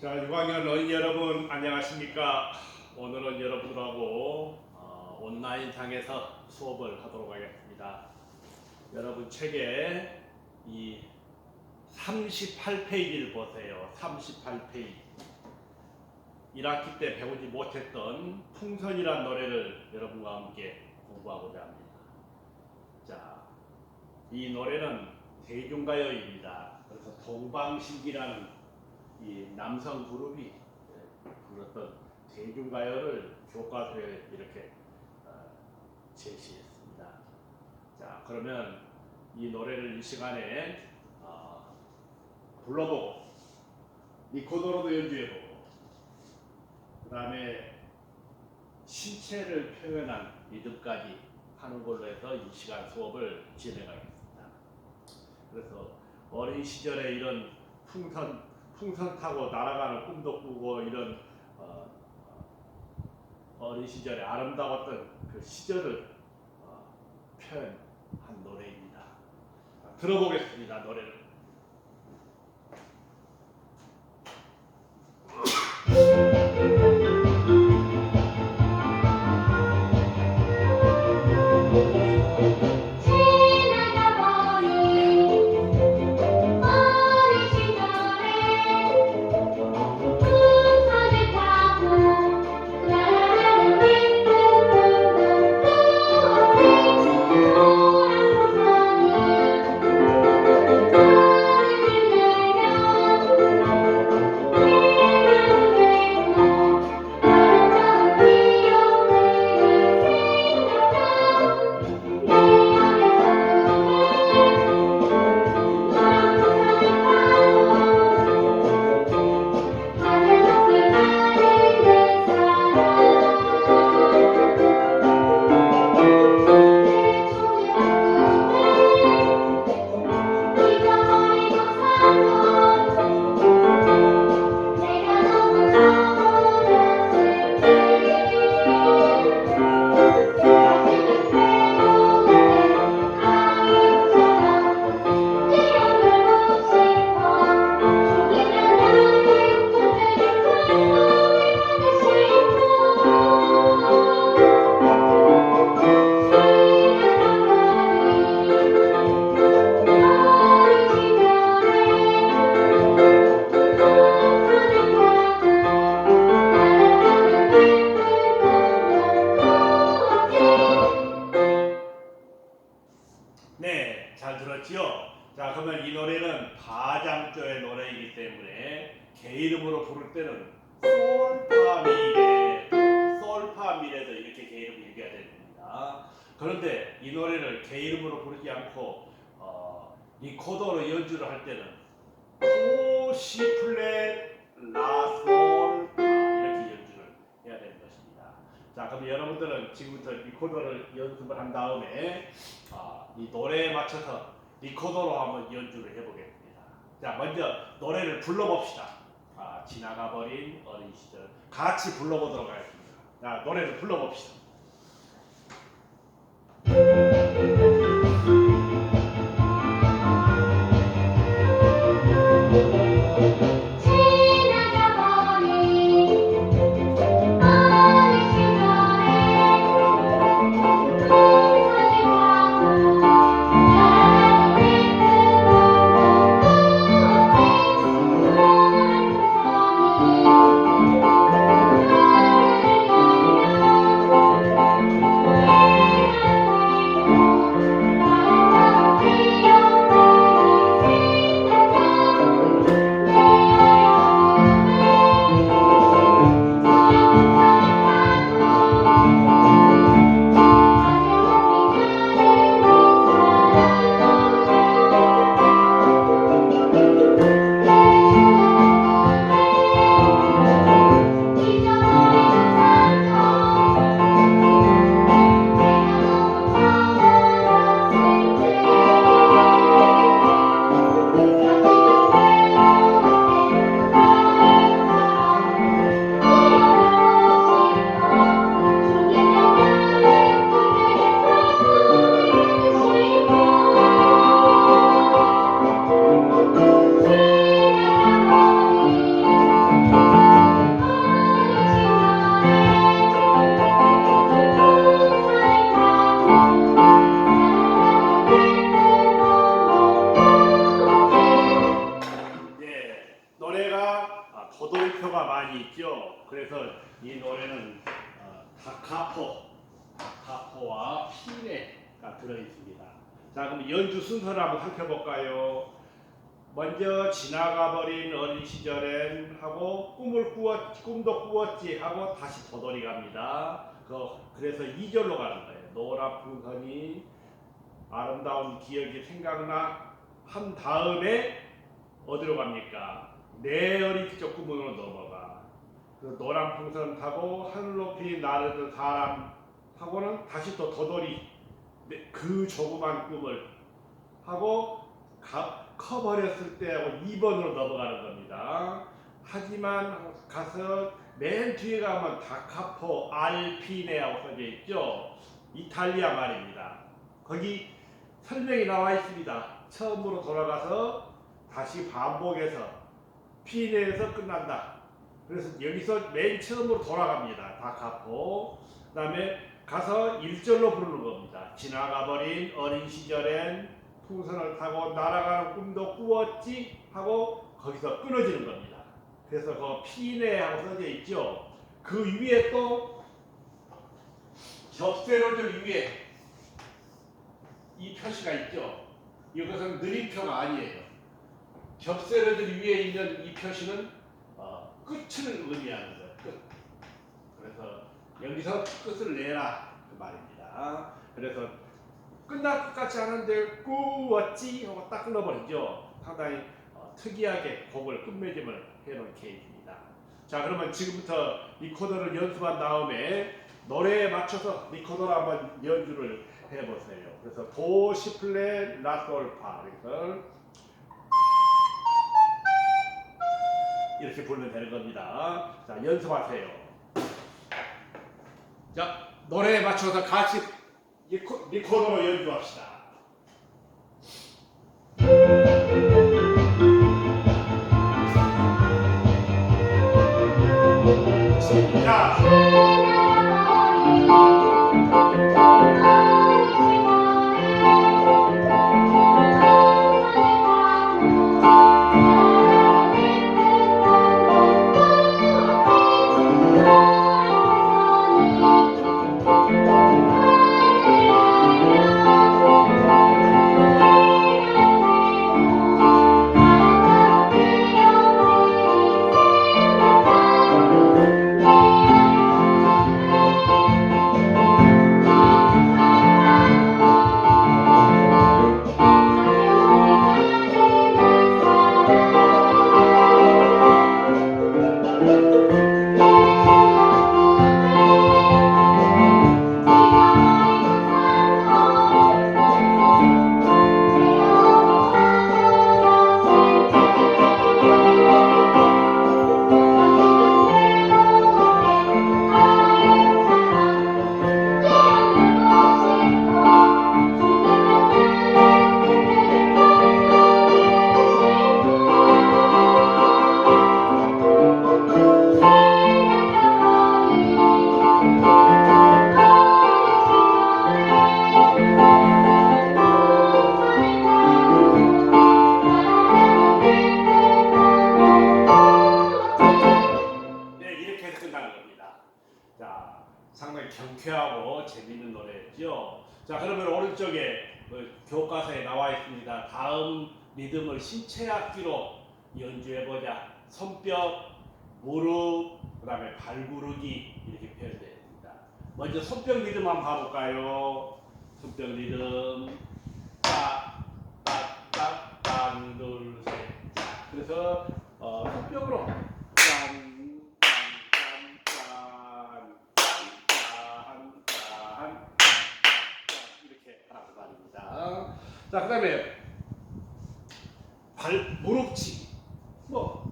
자, 6학년 어린이 여러분 안녕하십니까? 오늘은 여러분들하고 어, 온라인 상에서 수업을 하도록 하겠습니다. 여러분 책에 이 38페이지를 보세요. 38페이지. 1학기 때 배우지 못했던 풍선이란 노래를 여러분과 함께 공부하고자 합니다. 자, 이 노래는 대중가요입니다. 그래서 동방신기라는 이 남성 그룹이 예, 불렀던 대중가요를 교과서에 이렇게 어, 제시했습니다. 자, 그러면 이 노래를 이 시간에 어, 불러보고 리코더로도 연주해보고 그 다음에 신체를 표현한 리듬까지 하는 걸로 해서 이 시간 수업을 진행하겠습니다. 그래서 어린 시절에 이런 풍선 풍선 타고 날아가는 꿈도 꾸고 이런 어, 어, 어린 시절에 아름다웠던 그 시절을 어, 표현한 노래입니다. 자, 들어보겠습니다 노래를. 그런데 이 노래를 개 이름으로 부르지 않고 어, 리코더로 연주를 할 때는 도시 플랫 라솔파 이렇게 연주를 해야 되는 것입니다. 자, 그럼 여러분들은 지금부터 리코더를 연습을 한 다음에 아, 이 노래에 맞춰서 리코더로 한번 연주를 해보겠습니다. 자, 먼저 노래를 불러봅시다. 아, 지나가버린 어린 시절 같이 불러보도록 하겠습니다. 자, 노래를 불러봅시다. 노래가 아, 거돌표가 많이 있죠. 그래서 이 노래는 어, 다카포, 다카포와 피레가 들어있습니다. 자 그럼 연주 순서를 한번 살펴볼까요? 먼저 지나가버린 어린 시절엔 하고 꿈을 꾸었 꿈도 꾸었지 하고 다시 더돌이 갑니다. 그, 그래서 2절로 가는 거예요. 노랗은 선이 아름다운 기억이 생각나 한 다음에 어디로 갑니까? 내 어린 시절 꿈으로 넘어가. 그 노란 풍선 타고 하늘 높이 나르는 사람 하고는 다시 또 내- 그 조그만 꿈을 하고 가, 커버렸을 때하고 2번으로 넘어가는 겁니다. 하지만 가서 맨 뒤에 가면 다카포 알피네하고 써져 있죠. 이탈리아 말입니다. 거기 설명이 나와 있습니다. 처음으로 돌아가서 다시 반복해서 피네에서 끝난다. 그래서 여기서 맨 처음으로 돌아갑니다. 다카포. 그다음에 가서 1절로 부르는 겁니다. 지나가버린 어린 시절엔 풍선을 타고 날아가는 꿈도 꾸었지 하고 거기서 끊어지는 겁니다. 그래서 그 피네 하고 써져 있죠. 그 위에 또 접세로들 위에 이 표시가 있죠. 이것은 느림표가 아니에요. 접세로들 위에 있는 이 표시는 어, 끝을 의미하는 거예요. 끝. 그래서 여기서 끝을 내라 그 말입니다. 그래서 끝날 것 같지 않은데 꾸었지 하고 딱 끊어버리죠. 상당히 어, 특이하게 곡을 끝맺음을 해놓은 케이스입니다. 자 그러면 지금부터 리코더를 연습한 다음에 노래에 맞춰서 리코더로 한번 연주를 해보세요. 그래서 도, 시 플랫, 라솔파 그래서 이렇게 부르면 되는 겁니다. 자 연습하세요. 자 노래에 맞춰서 같이 리코, 리코더로 연주합시다. 자. 오른쪽에 그 교과서에 나와 있습니다. 다음 리듬을 신체 악기로 연주해 보자. 손뼉, 무릎, 그 다음에 발구르기 이렇게 표현되어 있습니다. 먼저 손뼉 리듬 한번 봐볼까요? 손뼉 리듬, 딱, 딱, 딱, 딱, 둘, 셋. 자, 그래서 어, 손뼉으로 짠, 짠, 짠, 짠, 짠, 짠, 이렇게 하는 말입니다. 자, 그 다음에 발 무릎치 뭐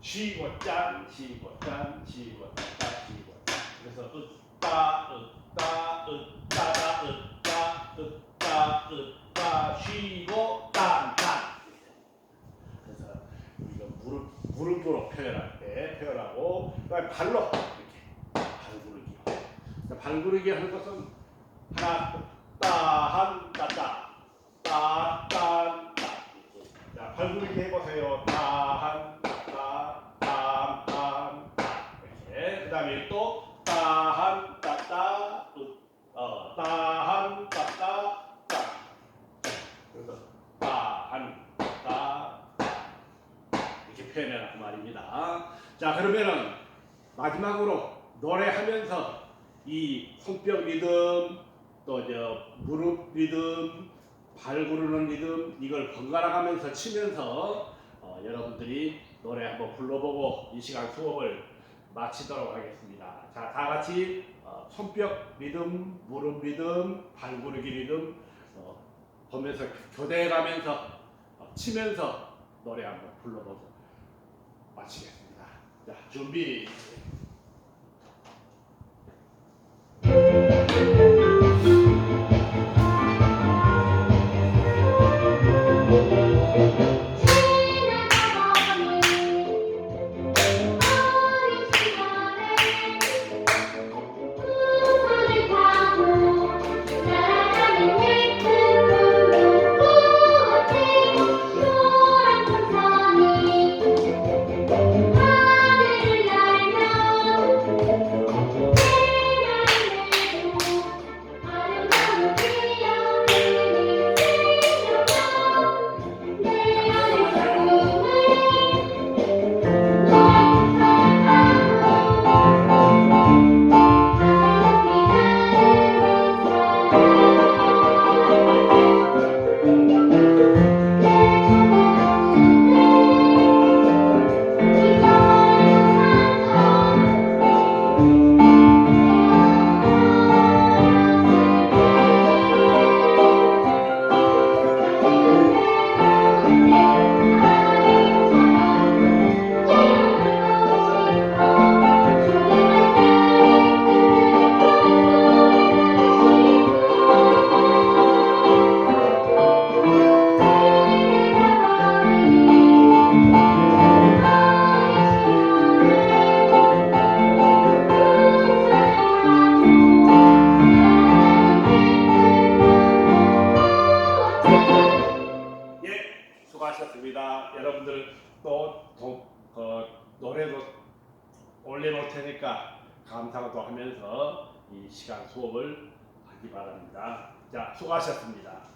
쉬고 짠, 쉬고 짠, 쉬고 짠, 쉬고 짠. 그래서 으따, 으따, 으따다, 으따, 으따, 으따, 쉬고 딴, 딴. 그래서 우리가 무릎 무릎으로 표현할 때 표현하고 그 다음에 발로 이렇게 발구르기. 자, 발구르기 하는 것은 하나 따 한 따따 따딴 따. 자 발구르기 해보세요. 따한 따따 딴딴 따. 이렇게 그다음에 또 표현해라 그 말입니다. 자 그러면은 마지막으로 노래하면서 이 손뼉 리듬 또 저 무릎 리듬 발 구르는 리듬 이걸 번갈아 가면서 치면서 어, 여러분들이 노래 한번 불러보고 이 시간 수업을 마치도록 하겠습니다. 자, 다 같이 어, 손뼉 리듬, 무릎 리듬, 발 구르기 리듬 어, 보면서 교대해 가면서 어, 치면서 노래 한번 불러보고 마치겠습니다. 자, 준비. 감상도 하면서 이 시간 수업을 하기 바랍니다. 자, 수고하셨습니다.